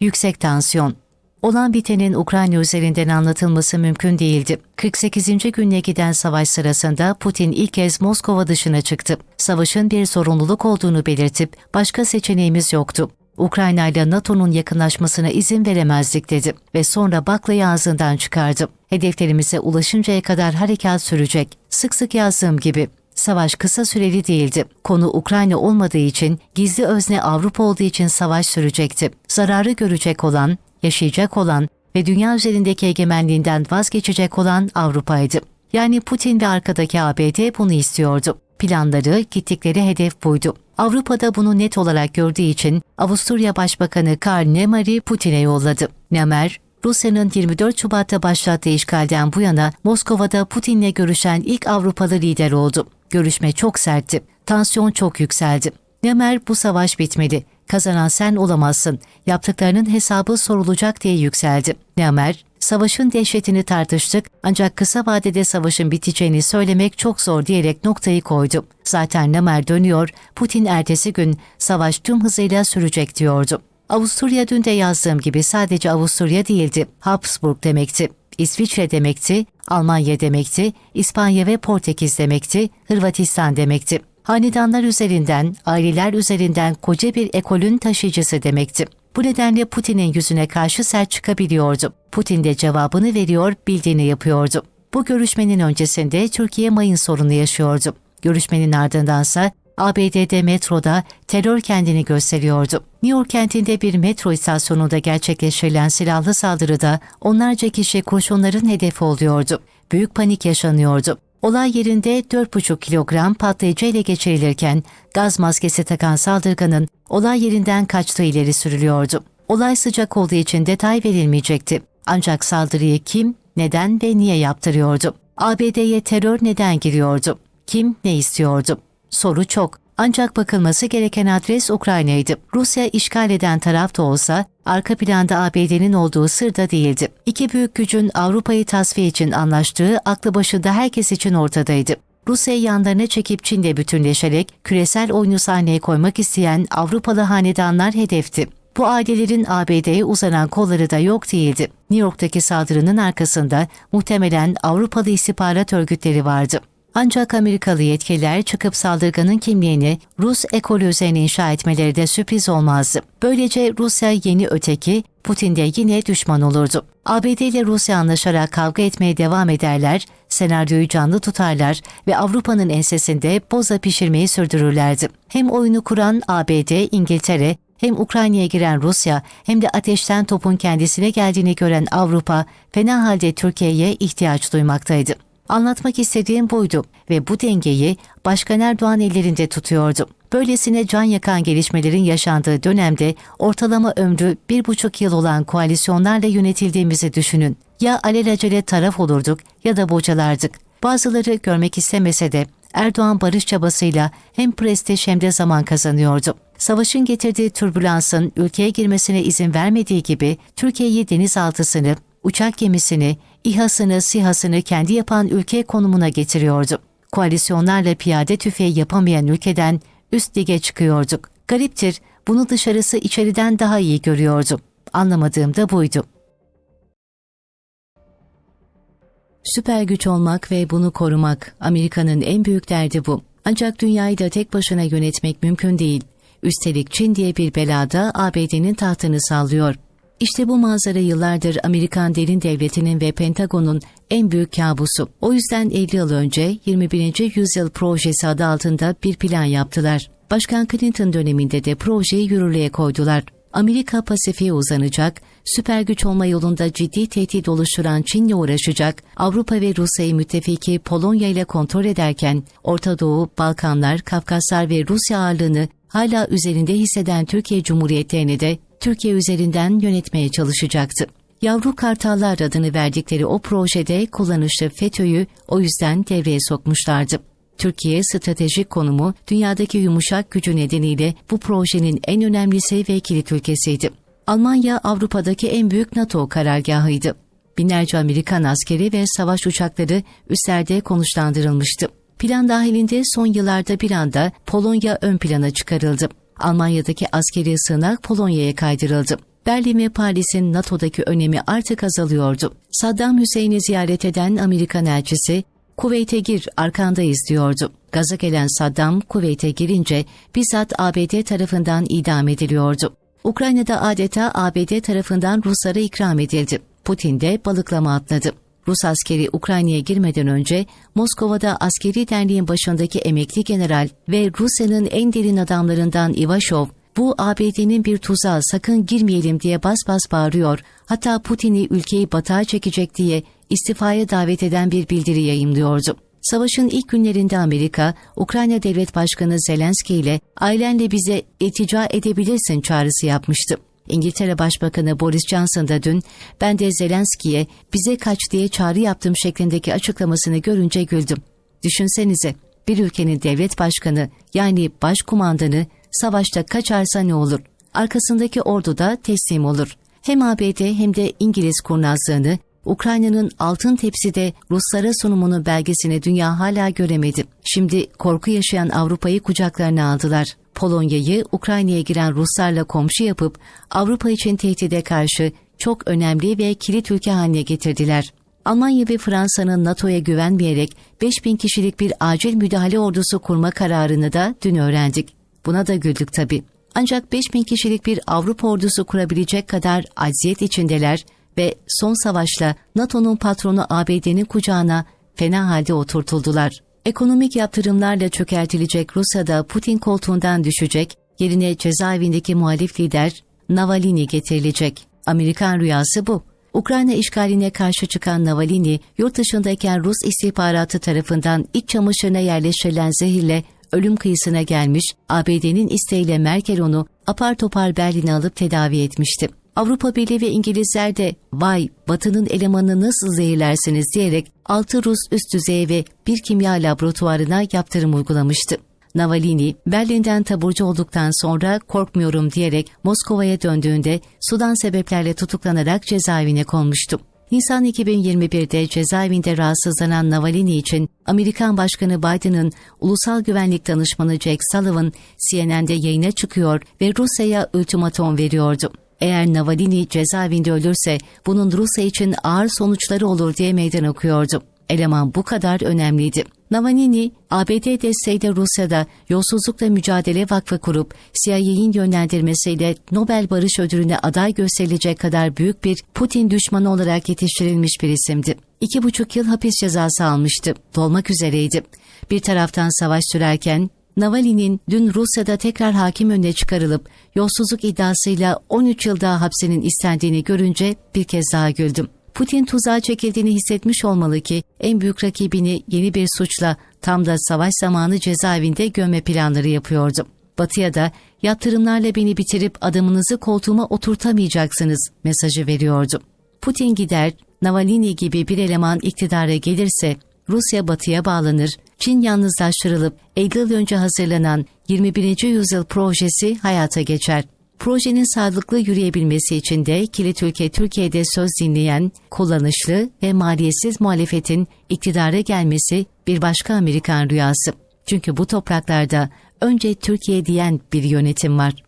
Yüksek tansiyon. Olan bitenin Ukrayna üzerinden anlatılması mümkün değildi. 48. gününe giden savaş sırasında Putin ilk kez Moskova dışına çıktı. Savaşın bir zorunluluk olduğunu belirtip başka seçeneğimiz yoktu. Ukrayna ile NATO'nun yakınlaşmasına izin veremezdik dedi ve sonra baklayı ağzından çıkardı. Hedeflerimize ulaşıncaya kadar harekat sürecek. Sık sık yazdığım gibi Savaş kısa süreli değildi. Konu Ukrayna olmadığı için, gizli özne Avrupa olduğu için savaş sürecekti. Zararı görecek olan, yaşayacak olan ve dünya üzerindeki egemenliğinden vazgeçecek olan Avrupa'ydı. Yani Putin ve arkadaki ABD bunu istiyordu. Planları, gittikleri hedef buydu. Avrupa'da bunu net olarak gördüğü için Avusturya Başbakanı Karl Nemer'i Putin'e yolladı. Nemer, Rusya'nın 24 Şubat'ta başlattığı işgalden bu yana Moskova'da Putin'le görüşen ilk Avrupalı lider oldu. Görüşme çok sertti. Tansiyon çok yükseldi. Nemer bu savaş bitmedi. Kazanan sen olamazsın. Yaptıklarının hesabı sorulacak diye yükseldi. Nemer, savaşın dehşetini tartıştık ancak kısa vadede savaşın biteceğini söylemek çok zor diyerek noktayı koydu. Zaten Nemer dönüyor, Putin ertesi gün savaş tüm hızıyla sürecek diyordu. Avusturya dün de yazdığım gibi sadece Avusturya değildi. Habsburg demekti. İsviçre demekti, Almanya demekti, İspanya ve Portekiz demekti, Hırvatistan demekti. Hanedanlar üzerinden, aileler üzerinden koca bir ekolün taşıyıcısı demekti. Bu nedenle Putin'in yüzüne karşı sert çıkabiliyordu. Putin de cevabını veriyor, bildiğini yapıyordu. Bu görüşmenin öncesinde Türkiye mayın sorunu yaşıyordu. Görüşmenin ardındansa ABD'de metroda terör kendini gösteriyordu. New York kentinde bir metro istasyonunda gerçekleştirilen silahlı saldırıda onlarca kişi kurşunların hedefi oluyordu. Büyük panik yaşanıyordu. Olay yerinde 4,5 kilogram patlayıcı ele geçirilirken gaz maskesi takan saldırganın olay yerinden kaçtığı ileri sürülüyordu. Olay sıcak olduğu için detay verilmeyecekti. Ancak saldırıyı kim, neden ve niye yaptırıyordu? ABD'ye terör neden giriyordu? Kim ne istiyordu? Soru çok. Ancak bakılması gereken adres Ukrayna'ydı. Rusya işgal eden taraf da olsa arka planda ABD'nin olduğu sır da değildi. İki büyük gücün Avrupa'yı tasfiye için anlaştığı aklı başında herkes için ortadaydı. Rusya'yı yanlarına çekip Çin'de bütünleşerek küresel oyunu sahneye koymak isteyen Avrupalı hanedanlar hedefti. Bu ailelerin ABD'ye uzanan kolları da yok değildi. New York'taki saldırının arkasında muhtemelen Avrupalı istihbarat örgütleri vardı. Ancak Amerikalı yetkililer çıkıp saldırganın kimliğini Rus ekolü üzerine inşa etmeleri de sürpriz olmazdı. Böylece Rusya yeni öteki, Putin de yine düşman olurdu. ABD ile Rusya anlaşarak kavga etmeye devam ederler, senaryoyu canlı tutarlar ve Avrupa'nın ensesinde boza pişirmeyi sürdürürlerdi. Hem oyunu kuran ABD, İngiltere hem Ukrayna'ya giren Rusya hem de ateşten topun kendisine geldiğini gören Avrupa fena halde Türkiye'ye ihtiyaç duymaktaydı. Anlatmak istediğim buydu ve bu dengeyi Başkan Erdoğan ellerinde tutuyordu. Böylesine can yakan gelişmelerin yaşandığı dönemde ortalama ömrü bir buçuk yıl olan koalisyonlarla yönetildiğimizi düşünün. Ya alelacele taraf olurduk ya da bocalardık. Bazıları görmek istemese de Erdoğan barış çabasıyla hem prestij hem de zaman kazanıyordu. Savaşın getirdiği türbülansın ülkeye girmesine izin vermediği gibi Türkiye'yi denizaltısını, uçak gemisini, İHA'sını, SİHA'sını kendi yapan ülke konumuna getiriyordu. Koalisyonlarla piyade tüfeği yapamayan ülkeden üst lige çıkıyorduk. Gariptir, bunu dışarısı içeriden daha iyi görüyordu. Anlamadığım da buydu. Süper güç olmak ve bunu korumak, Amerika'nın en büyük derdi bu. Ancak dünyayı da tek başına yönetmek mümkün değil. Üstelik Çin diye bir belada ABD'nin tahtını sallıyor. İşte bu manzara yıllardır Amerikan derin devletinin ve Pentagon'un en büyük kabusu. O yüzden 50 yıl önce 21. Yüzyıl Projesi adı altında bir plan yaptılar. Başkan Clinton döneminde de projeyi yürürlüğe koydular. Amerika Pasifik'e uzanacak, süper güç olma yolunda ciddi tehdit oluşturan Çin'le uğraşacak, Avrupa ve Rusya'yı müttefiki Polonya ile kontrol ederken Orta Doğu, Balkanlar, Kafkaslar ve Rusya ağırlığını hala üzerinde hisseden Türkiye Cumhuriyetlerini de Türkiye üzerinden yönetmeye çalışacaktı. Yavru Kartallar adını verdikleri o projede kullanışlı FETÖ'yü o yüzden devreye sokmuşlardı. Türkiye stratejik konumu dünyadaki yumuşak gücü nedeniyle bu projenin en önemlisi ve kilit ülkesiydi. Almanya Avrupa'daki en büyük NATO karargahıydı. Binlerce Amerikan askeri ve savaş uçakları üstlerde konuşlandırılmıştı. Plan dahilinde son yıllarda bir anda Polonya ön plana çıkarıldı. Almanya'daki askeri sığınak Polonya'ya kaydırıldı. Berlin ve Paris'in NATO'daki önemi artık azalıyordu. Saddam Hüseyin'i ziyaret eden Amerikan elçisi, Kuveyt'e gir arkandayız diyordu. Gaza gelen Saddam Kuveyt'e girince bizzat ABD tarafından idam ediliyordu. Ukrayna'da adeta ABD tarafından Ruslara ikram edildi. Putin de balıklama atladı. Rus askeri Ukrayna'ya girmeden önce Moskova'da askeri derneğin başındaki emekli general ve Rusya'nın en derin adamlarından Ivashov, bu ABD'nin bir tuzağı sakın girmeyelim diye bas bas bağırıyor, hatta Putin'i ülkeyi batağa çekecek diye istifaya davet eden bir bildiri yayımlıyordu. Savaşın ilk günlerinde Amerika, Ukrayna Devlet Başkanı Zelenski ile ailenle bize iltica edebilirsin çağrısı yapmıştı. İngiltere Başbakanı Boris Johnson da dün ben de Zelenski'ye bize kaç diye çağrı yaptım şeklindeki açıklamasını görünce güldüm. Düşünsenize bir ülkenin devlet başkanı yani başkumandanı savaşta kaçarsa ne olur? Arkasındaki ordu da teslim olur. Hem ABD hem de İngiliz kurnazlığını Ukrayna'nın altın tepside Ruslara sunumunu belgesini dünya hala göremedi. Şimdi korku yaşayan Avrupa'yı kucaklarına aldılar. Polonya'yı Ukrayna'ya giren Ruslarla komşu yapıp Avrupa için tehdide karşı çok önemli ve kilit ülke haline getirdiler. Almanya ve Fransa'nın NATO'ya güvenmeyerek 5000 kişilik bir acil müdahale ordusu kurma kararını da dün öğrendik. Buna da güldük tabii. Ancak 5000 kişilik bir Avrupa ordusu kurabilecek kadar acziyet içindeler ve son savaşla NATO'nun patronu ABD'nin kucağına fena halde oturtuldular. Ekonomik yaptırımlarla çökertilecek Rusya'da Putin koltuğundan düşecek, yerine cezaevindeki muhalif lider Navalny getirilecek. Amerikan rüyası bu. Ukrayna işgaline karşı çıkan Navalny, yurt dışındayken Rus istihbaratı tarafından iç çamaşırına yerleştirilen zehirle ölüm kıyısına gelmiş, ABD'nin isteğiyle Merkel onu apar topar Berlin'e alıp tedavi etmişti. Avrupa Birliği ve İngilizler de vay batının elemanını nasıl zehirlersiniz diyerek 6 Rus üst düzey ve bir kimya laboratuvarına yaptırım uygulamıştı. Navalny, Berlin'den taburcu olduktan sonra korkmuyorum diyerek Moskova'ya döndüğünde sudan sebeplerle tutuklanarak cezaevine konmuştu. Nisan 2021'de cezaevinde rahatsızlanan Navalny için Amerikan Başkanı Biden'ın Ulusal Güvenlik Danışmanı Jack Sullivan CNN'de yayına çıkıyor ve Rusya'ya ultimatom veriyordu. Eğer Navalny cezaevinde ölürse bunun Rusya için ağır sonuçları olur diye meydan okuyordu. Eleman bu kadar önemliydi. Navalny, ABD desteğiyle Rusya'da yolsuzlukla mücadele vakfı kurup CIA'nin yönlendirmesiyle Nobel Barış Ödülü'ne aday gösterilecek kadar büyük bir Putin düşmanı olarak yetiştirilmiş bir isimdi. İki buçuk yıl hapis cezası almıştı. Dolmak üzereydi. Bir taraftan savaş sürerken Navalny'nin dün Rusya'da tekrar hakim önüne çıkarılıp yolsuzluk iddiasıyla 13 yıl daha hapsinin istendiğini görünce bir kez daha güldüm. Putin tuzağa çekildiğini hissetmiş olmalı ki en büyük rakibini yeni bir suçla tam da savaş zamanı cezaevinde gömme planları yapıyordu. Batı'ya da yaptırımlarla beni bitirip adamınızı koltuğuma oturtamayacaksınız mesajı veriyordu. Putin gider, Navalny gibi bir eleman iktidara gelirse Rusya batıya bağlanır, Çin yalnızlaştırılıp 50 yıl önce hazırlanan 21. yüzyıl projesi hayata geçer. Projenin sağlıklı yürüyebilmesi için de kilit ülke Türkiye'de söz dinleyen, kullanışlı ve maliyetsiz muhalefetin iktidara gelmesi bir başka Amerikan rüyası. Çünkü bu topraklarda önce Türkiye diyen bir yönetim var.